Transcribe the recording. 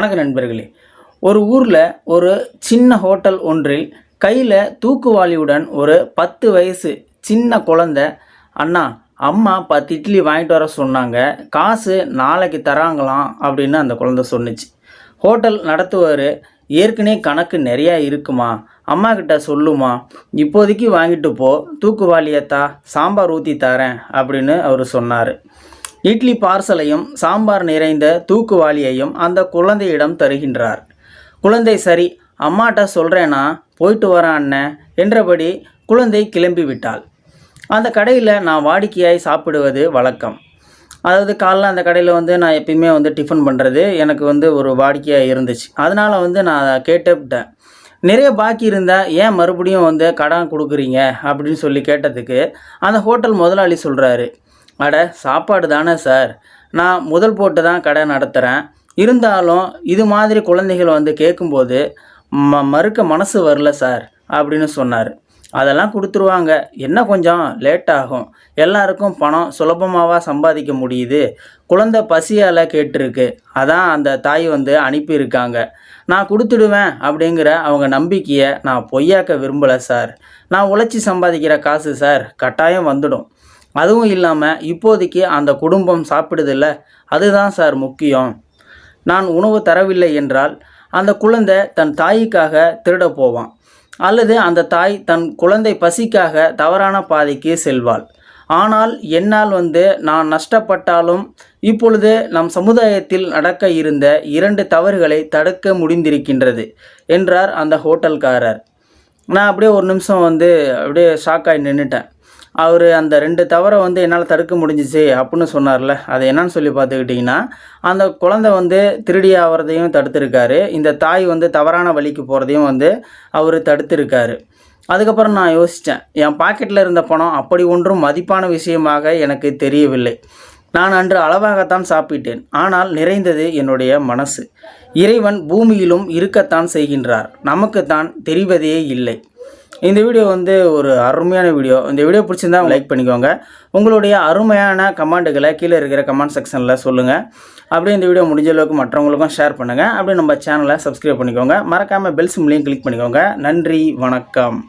வணக்க நண்பர்களே ஒரு ஊரில் ஒரு சின்ன ஹோட்டல் ஒன்றில் கையில் தூக்குவாளியுடன் ஒரு பத்து வயசு சின்ன குழந்த. அண்ணா அம்மா பத்து இட்லி வாங்கிட்டு வர சொன்னாங்க. காசு நாளைக்கு தராங்களாம் அப்படின்னு அந்த குழந்த சொன்னுச்சு. ஹோட்டல் நடத்துவார். ஏற்கனவே கணக்கு நிறையா இருக்குமா? அம்மா கிட்ட சொல்லுமா? இப்போதைக்கு வாங்கிட்டு போ. தூக்குவாளியத்தா சாம்பார் ஊற்றி தரேன் அப்படின்னு அவர் சொன்னார். இட்லி பார்சலையும் சாம்பார் நிறைந்த தூக்குவாளியையும் அந்த குழந்தையிடம் தருகின்றார். குழந்தை சரி அம்மாட்ட சொல்கிறேனா போயிட்டு வரேன் அண்ணன் என்றபடி குழந்தை கிளம்பி விட்டாள் அந்த கடையில் நான் வாடிக்கையாய் சாப்பிடுவது வழக்கம். அதாவது காலைல அந்த கடையில் வந்து நான் எப்பயுமே வந்து டிஃபன் பண்ணுறது எனக்கு வந்து ஒரு வாடிக்கையாக இருந்துச்சு. அதனால் வந்து நான் கேட்டுவிட்டேன். நிறைய பாக்கி இருந்தால் ஏன் மறுபடியும் வந்து கடன் கொடுக்குறீங்க? அப்படின்னு சொல்லி கேட்டதுக்கு அந்த ஹோட்டல் முதலாளி சொல்கிறாரு அட சாப்பாடு தானே சார் நான் முதல் போட்டு தான் கடை நடத்துகிறேன் இருந்தாலும் இது மாதிரி குழந்தைகள் வந்து கேட்கும்போது ம மறுக்க மனசு வரல சார் அப்படின்னு சொன்னார். அதெல்லாம் கொடுத்துருவாங்க. என்ன கொஞ்சம் லேட் ஆகும். எல்லாருக்கும் பணம் சுலபமாகவா சம்பாதிக்க முடியுது. குழந்தை பசியால் கேட்டிருக்கு. அதான் அந்த தாய் வந்து அனுப்பியிருக்காங்க. நான் கொடுத்துடுவேன் அப்படிங்கிற அவங்க நம்பிக்கையை நான் பொய்யாக்க விரும்பலை சார் நான் உழைச்சி சம்பாதிக்கிற காசு சார் கட்டாயம் வந்துடும். அதுவும் இல்லாமல் இப்போதைக்கு அந்த குடும்பம் சாப்பிடுதில்ல. அதுதான் சார் முக்கியம். நான் உணவு தரவில்லை என்றால் அந்த குழந்தை தன் தாய்க்காக திருட போவான். அல்லது அந்த தாய் தன் குழந்தை பசிக்காக தவறான பாதைக்கு செல்வாள். ஆனால் என்னால் வந்து நான் நஷ்டப்பட்டாலும் இப்பொழுது நம் சமுதாயத்தில் நடக்க இருந்த இரண்டு தவறுகளை தடுக்க முடிந்திருக்கின்றது என்றார் அந்த ஹோட்டல்காரர். நான் அப்படியே ஒரு நிமிஷம் வந்து அப்படியே ஷாக்காகி நின்றுட்டேன் அவர் அந்த ரெண்டு தவறை வந்து என்னால் தடுக்க முடிஞ்சிச்சு அப்படின்னு சொன்னார்ல. அது என்னன்னு சொல்லி பார்த்துக்கிட்டிங்கன்னா அந்த குழந்தை வந்து திருடி ஆகிறதையும் தடுத்திருக்காரு. இந்த தாய் வந்து தவறான வழிக்கு போகிறதையும் வந்து அவர் தடுத்திருக்காரு. அதுக்கப்புறம் நான் யோசித்தேன் என் பாக்கெட்டில் இருந்த பணம் அப்படி ஒன்றும் மதிப்பான விஷயமாக எனக்கு தெரியவில்லை. நான் அன்று அளவாகத்தான் சாப்பிட்டேன் ஆனால் நிறைந்தது என்னுடைய மனசு. இறைவன் பூமியிலும் இருக்கத்தான் செய்கின்றார். நமக்குத்தான் தெரிவதே இல்லை. இந்த வீடியோ வந்து ஒரு அருமையான வீடியோ. இந்த வீடியோ பிடிச்சிருந்தா லைக் பண்ணிக்கோங்க. உங்களுடைய அருமையான கமெண்ட்டுகளை கீழே இருக்கிற கமெண்ட் செக்ஷனில் சொல்லுங்கள் அப்படியே இந்த வீடியோ முடிஞ்ச அளவுக்கு மற்றவங்களுக்கும் ஷேர் பண்ணுங்கள் அப்படியே நம்ம சேனலை சப்ஸ்கிரைப் பண்ணிக்கோங்க. மறக்காமல் பெல் சிம்லையும் கிளிக் பண்ணிக்கோங்க. நன்றி வணக்கம்.